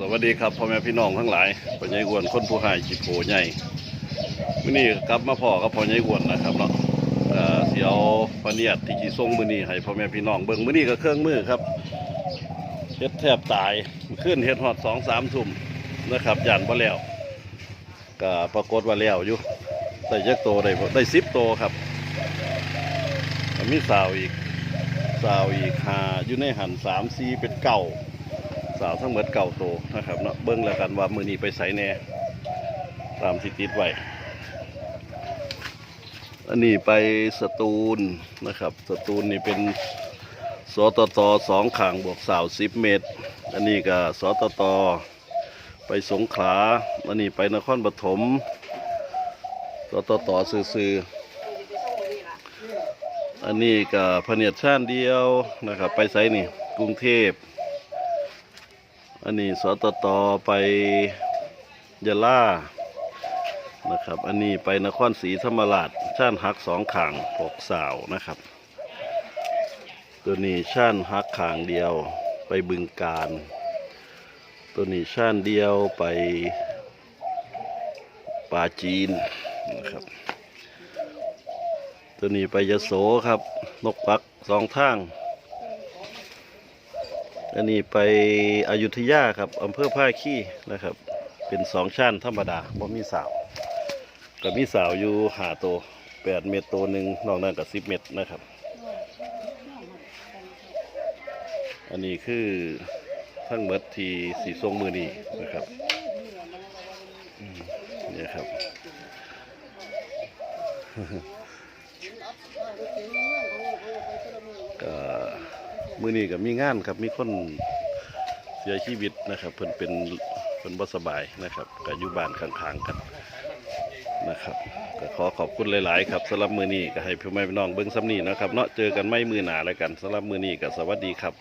สวัสดีครับพ่อแม่พี่น้องทั้งหลายพ่อใหญ่อ้วนคนผู้หายจิโผใหญ่มื้อนี้กลับมาพ่อกับพ่อใหญ่อ้วนนะครับเนาะเสียวพระเนียดที่จีส่งมื้อนี้ให้พ่อแม่พี่น้องเบิ่งมื้อนี้ก็เครื่องมือครับเฮ็ดแทบตายขึ้นเฮ็ดฮอดสองสามทุ่มนะครับย่านบ่แล้วก็ปรากฏว่าแล้วอยู่ได้จักโตได้ได้10โตครับมีสาวอีกสาวอีกหาอยู่ในหัน3 4เป็นเก่า สาวทั้งหมดเก่าโตนะครับเนาะเบิ้งแล้วกันว่ามือนี้ไปใส่แหน่ตามที่ติดไว้อันนี้ไปสตูลนะครับ สตูลนี่เป็นสตตสองขางบวกสาวสิบเมตร อันนี้ก็สตตไปสงขลาอันนี้ไปนครปฐมสตตซื่ออันนี้ก็พเนียดชาติเดียวนะครับ ไปไสนี่กรุงเทพ อันนี้สตตไปยะลานะครับ อันนี้ไปนครศรีธรรมราชช่านฮักสองขางหกสาวนะครับ ตัวนี้ช่านฮักขางเดียวไปบึงการ ตัวนี้ช่านเดียวไปป่าจีนนะครับ ตัวนี้ไปยะโสครับ นกปักสองทาง อันนี้ไปอยุธยาครับอำเภอผ้าขี้นะครับ เป็นสองชั้นธรรมดาบ่มีสาวก็มีสาวอยู่หาตัวแปดเมตรตัวหนึ่งนอกนั้นก็สิบเมตรนะครับ อันนี้คือทั้งหมดที่สีทรงมือนีนะครับเนี่ยครับ มือนี้ก็มีงานครับมีคนเสียชีวิตนะครับ เพิ่นเป็นเพิ่นบ่สบายนะครับก็อยู่บ้านข้างๆกันนะครับก็ขอขอบคุณหลายๆครับสำหรับมือนี้ก็ให้พี่แม่พี่น้องเบิ้งซ้ำนี่นะครับเนาะเจอกันไม่มือหนาแล้วกันสำหรับมือนี้ก็สวัสดีครับ